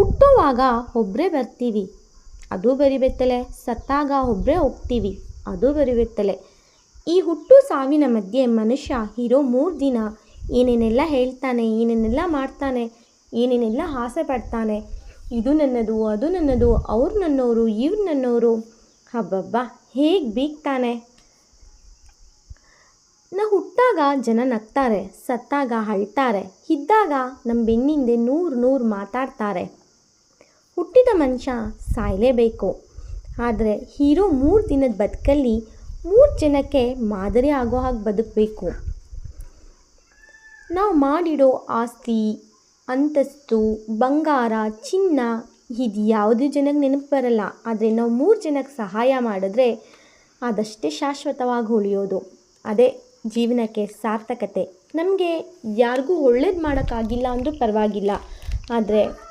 ಹುಟ್ಟುವಾಗ ಒಬ್ಬರೇ ಬರ್ತೀವಿ. ಅದು ಬರಿಬೆತ್ತಲೆ ಸತ್ತಾಗ ಒಬ್ಬರೇ ಹೋಗ್ತೀವಿ. ಅದು ಬರಿಬೆತ್ತಲೆ ಈ ಹುಟ್ಟು ಸಾವಿನ ಮಧ್ಯೆ ಮನುಷ್ಯ ಇರೋ ಮೂರು ದಿನ ಏನೇನೆಲ್ಲ ಹೇಳ್ತಾನೆ, ಏನೇನೆಲ್ಲ ಮಾಡ್ತಾನೆ, ಏನೇನೆಲ್ಲ ಆಸೆ ಪಡ್ತಾನೆ, ಇದು ನನ್ನದು, ಅದು ನನ್ನದು, ಅವ್ರು ನನ್ನವರು ಇವ್ರು ನನ್ನವರು ಹಬ್ಬಬ್ಬ ಹೇಗೆ ಬೀಗ್ತಾನೆ? ನಾ ಹುಟ್ಟಾಗ ಜನ ನಗ್ತಾರೆ, ಸತ್ತಾಗ ಅಳ್ತಾರೆ, ಇದ್ದಾಗ ನಮ್ಮ ಬೆನ್ನಿಂದೆ ನೂರು ನೂರು ಮಾತಾಡ್ತಾರೆ. ಮನುಷ್ಯ ಸಾಯಲೇಬೇಕು. ಆದರೆ ಹೀರೋ ಮೂರು ದಿನದ ಬದುಕಲ್ಲಿ ಮೂರು ಜನಕ್ಕೆ ಮಾದರಿ ಆಗೋ ಹಾಗೆ ಬದುಕಬೇಕು. ನಾವು ಮಾಡಿಡೋ ಆಸ್ತಿ, ಅಂತಸ್ತು, ಬಂಗಾರ, ಚಿನ್ನ ಇದು ಯಾವುದೇ ಜನಕ್ಕೆ ನೆನಪು ಬರಲ್ಲ. ಆದರೆ ನಾವು ಮೂರು ಜನಕ್ಕೆ ಸಹಾಯ ಮಾಡಿದ್ರೆ ಅದಷ್ಟೇ ಶಾಶ್ವತವಾಗಿ ಉಳಿಯೋದು. ಅದೇ ಜೀವನಕ್ಕೆ ಸಾರ್ಥಕತೆ. ನಮಗೆ ಯಾರಿಗೂ ಒಳ್ಳೇದು ಮಾಡೋಕ್ಕಾಗಿಲ್ಲ ಅಂದರೂ ಪರವಾಗಿಲ್ಲ. ಆದರೆ